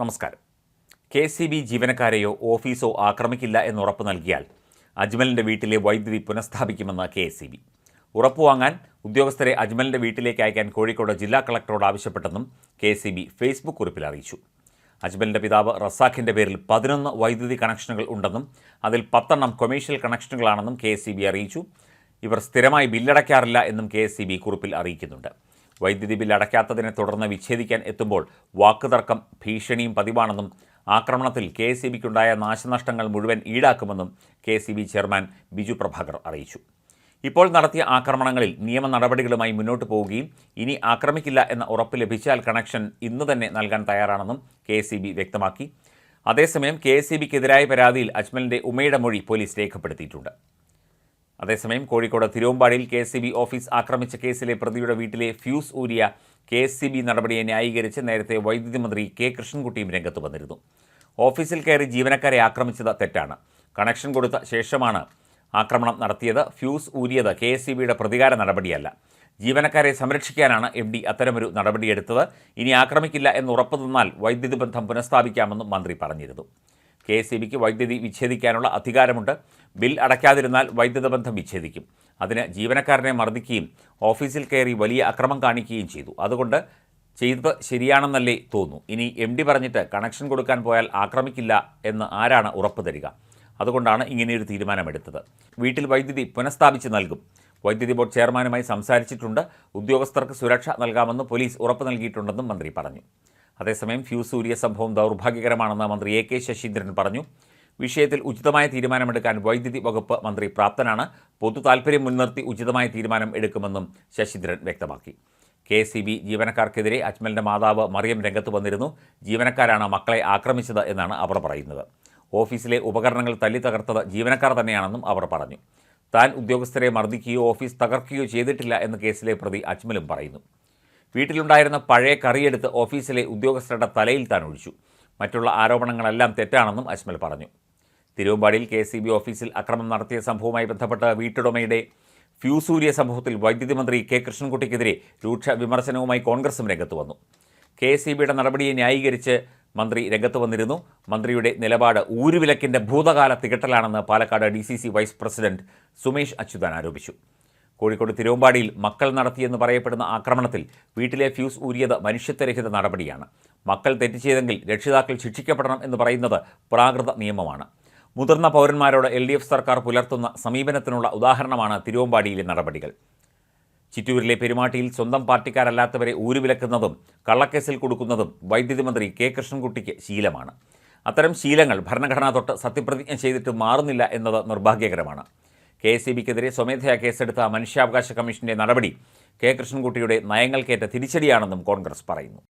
നമസ്കാരം. K C B ജീവനക്കാരെയോ ഓഫീസോ ആക്രമിക്കില്ല എന്ന് ഉറപ്പ് നൽകിയാൽ അജ്മലിന്റെ വീട്ടിലെ വൈദ്യുതി പുനഃസ്ഥാപിക്കുമെന്ന് കെ എസ് സി ബി. ഉറപ്പുവാങ്ങാൻ ഉദ്യോഗസ്ഥരെ അജ്മലിന്റെ വീട്ടിലേക്ക് അയക്കാൻ കോഴിക്കോട് ജില്ലാ കളക്ടറോട് ആവശ്യപ്പെട്ടെന്നും കെ സി ബി ഫേസ്ബുക്ക് കുറിപ്പിൽ അറിയിച്ചു. അജ്മലിന്റെ പിതാവ് റസാഖിന്റെ പേരിൽ പതിനൊന്ന് വൈദ്യുതി കണക്ഷനുകൾ ഉണ്ടെന്നും അതിൽ പത്തെണ്ണം കൊമേഴ്ഷ്യൽ കണക്ഷനുകളാണെന്നും കെ എസ് സി ബി അറിയിച്ചു. ഇവർ സ്ഥിരമായി ബില്ലടയ്ക്കാറില്ല എന്നും കെ എസ് സി ബി കുറിപ്പിൽ അറിയിക്കുന്നുണ്ട്. വൈദ്യുതി ബിൽ അടയ്ക്കാത്തതിനെ തുടർന്ന് വിച്ഛേദിക്കാൻ എത്തുമ്പോൾ വാക്കുതർക്കം ഭീഷണിയും പതിവാണെന്നും ആക്രമണത്തിൽ കെ എസ് ബിക്കുണ്ടായ നാശനഷ്ടങ്ങൾ മുഴുവൻ ഈടാക്കുമെന്നും കെ ചെയർമാൻ ബിജു പ്രഭാകർ അറിയിച്ചു. ഇപ്പോൾ നടത്തിയ ആക്രമണങ്ങളിൽ നിയമ നടപടികളുമായി മുന്നോട്ട് പോവുകയും ഇനി ആക്രമിക്കില്ല എന്ന ഉറപ്പ് ലഭിച്ചാൽ കണക്ഷൻ ഇന്ന് തന്നെ നൽകാൻ തയ്യാറാണെന്നും കെ വ്യക്തമാക്കി. അതേസമയം കെ എസ് പരാതിയിൽ അജ്മലിന്റെ ഉമയുടെ മൊഴി പോലീസ് രേഖപ്പെടുത്തിയിട്ടുണ്ട്. അതേസമയം Kozhikode തിരുവമ്പാടിയിൽ K S C B office ആക്രമിച്ച കേസിലെ പ്രതിയുടെ വീട്ടിലെ ഫ്യൂസ് ഊരിയ കെ എസ് സി ബി നടപടിയെ ന്യായീകരിച്ച് നേരത്തെ വൈദ്യുതി മന്ത്രി കെ കൃഷ്ണൻകുട്ടിയും രംഗത്ത് വന്നിരുന്നു. ഓഫീസിൽ കയറി ജീവനക്കാരെ ആക്രമിച്ചത് തെറ്റാണ്. കണക്ഷൻ കൊടുത്ത ശേഷമാണ് ആക്രമണം നടത്തിയത്. ഫ്യൂസ് ഊരിയത് കെ എസ് സി ബിയുടെ പ്രതികാര നടപടിയല്ല. ജീവനക്കാരെ സംരക്ഷിക്കാനാണ് എം ഡി അത്തരമൊരു നടപടിയെടുത്തത്. ഇനി ആക്രമിക്കില്ല എന്ന് ഉറപ്പു തന്നാൽ വൈദ്യുതി ബന്ധം പുനഃസ്ഥാപിക്കാമെന്നും മന്ത്രി പറഞ്ഞിരുന്നു. കെ എസ് ബിക്ക് വൈദ്യുതി വിച്ഛേദിക്കാനുള്ള അധികാരമുണ്ട്. ബിൽ അടയ്ക്കാതിരുന്നാൽ വൈദ്യുത ബന്ധം വിച്ഛേദിക്കും. അതിന് ജീവനക്കാരനെ മർദ്ദിക്കുകയും ഓഫീസിൽ കയറി വലിയ അക്രമം കാണിക്കുകയും ചെയ്തു. അതുകൊണ്ട് ചെയ്തത് ശരിയാണെന്നല്ലേ തോന്നുന്നു. ഇനി എം ഡി പറഞ്ഞിട്ട് കണക്ഷൻ കൊടുക്കാൻ പോയാൽ ആക്രമിക്കില്ല എന്ന് ആരാണ് ഉറപ്പ് തരിക? അതുകൊണ്ടാണ് ഇങ്ങനെയൊരു തീരുമാനമെടുത്തത്. വീട്ടിൽ വൈദ്യുതി പുനഃസ്ഥാപിച്ച് നൽകും. വൈദ്യുതി ബോർഡ് ചെയർമാനുമായി സംസാരിച്ചിട്ടുണ്ട്. ഉദ്യോഗസ്ഥർക്ക് സുരക്ഷ നൽകാമെന്ന് പോലീസ് ഉറപ്പ് നൽകിയിട്ടുണ്ടെന്നും മന്ത്രി പറഞ്ഞു. അതേസമയം ഫ്യൂസ് ഊരിയ സംഭവം ദൗർഭാഗ്യകരമാണെന്ന് മന്ത്രി എ കെ ശശീന്ദ്രൻ പറഞ്ഞു. വിഷയത്തിൽ ഉചിതമായ തീരുമാനമെടുക്കാൻ വൈദ്യുതി വകുപ്പ് മന്ത്രി പ്രാപ്തനാണ്. പൊതു താൽപ്പര്യം മുൻനിർത്തി ഉചിതമായ തീരുമാനം എടുക്കുമെന്നും ശശീന്ദ്രൻ വ്യക്തമാക്കി. കെ സി ബി ജീവനക്കാർക്കെതിരെ അജ്മലിന്റെ മാതാവ് മറിയം രംഗത്ത് വന്നിരുന്നു. ജീവനക്കാരാണ് മക്കളെ ആക്രമിച്ചത് എന്നാണ് അവർ പറയുന്നത്. ഓഫീസിലെ ഉപകരണങ്ങൾ തല്ലി തകർത്തത് ജീവനക്കാർ തന്നെയാണെന്നും അവർ പറഞ്ഞു. താൻ ഉദ്യോഗസ്ഥരെ മർദ്ദിക്കുകയോ ഓഫീസ് തകർക്കുകയോ ചെയ്തിട്ടില്ല എന്ന് കേസിലെ പ്രതി അജ്മലും പറയുന്നു. വീട്ടിലുണ്ടായിരുന്ന പഴയ കറിയെടുത്ത് ഓഫീസിലെ ഉദ്യോഗസ്ഥരുടെ തലയിൽ താൻ ഒഴിച്ചു. മറ്റുള്ള ആരോപണങ്ങളെല്ലാം തെറ്റാണെന്നും അജ്മൽ പറഞ്ഞു. തിരുവമ്പാടിയിൽ കെ സി ബി ഓഫീസിൽ അക്രമം നടത്തിയ സംഭവവുമായി ബന്ധപ്പെട്ട് വീട്ടുടമയുടെ ഫ്യൂസൂര്യ സംഭവത്തിൽ വൈദ്യുതി മന്ത്രി കെ കൃഷ്ണൻകുട്ടിക്കെതിരെ രൂക്ഷ വിമർശനവുമായി കോൺഗ്രസും രംഗത്ത് വന്നു. കെ എസ് ബിയുടെ നടപടിയെ ന്യായീകരിച്ച് മന്ത്രി രംഗത്ത് വന്നിരുന്നു. മന്ത്രിയുടെ നിലപാട് ഊരുവിലക്കിന്റെ ഭൂതകാല തികട്ടലാണെന്ന് Palakkad D C C vice president Sumesh Achuthan ആരോപിച്ചു. കോഴിക്കോട് തിരുവമ്പാടിയിൽ മക്കൾ നടത്തിയെന്ന് പറയപ്പെടുന്ന ആക്രമണത്തിൽ വീട്ടിലെ ഫ്യൂസ് ഊരിയത് മനുഷ്യത്വരഹിത നടപടിയാണ്. മക്കൾ തെറ്റ് ചെയ്തെങ്കിൽ രക്ഷിതാക്കൾ ശിക്ഷിക്കപ്പെടണം എന്ന് പറയുന്നത് പ്രാകൃത നിയമമാണ്. മുതിർന്ന പൗരന്മാരോട് എൽ ഡി എഫ് സർക്കാർ പുലർത്തുന്ന സമീപനത്തിനുള്ള ഉദാഹരണമാണ് തിരുവമ്പാടിയിലെ നടപടികൾ. ചിറ്റൂരിലെ പെരുമാട്ടിയിൽ സ്വന്തം പാർട്ടിക്കാരല്ലാത്തവരെ ഊരുവിലക്കുന്നതും കള്ളക്കേസിൽ കൊടുക്കുന്നതും വൈദ്യുതി മന്ത്രി കെ കൃഷ്ണൻകുട്ടിക്ക് ശീലമാണ്. അത്തരം ശീലങ്ങൾ ഭരണഘടന തൊട്ട് സത്യപ്രതിജ്ഞ ചെയ്തിട്ട് മാറുന്നില്ല എന്നത് നിർഭാഗ്യകരമാണ്. കെ എസ് സി ബിക്കെതിരെ സ്വമേധയാ കേസെടുത്ത മനുഷ്യാവകാശ കമ്മീഷന്റെ നടപടി കെ കൃഷ്ണൻകുട്ടിയുടെ നയങ്ങൾക്കേറ്റ തിരിച്ചടിയാണെന്നും കോൺഗ്രസ് പറയുന്നു.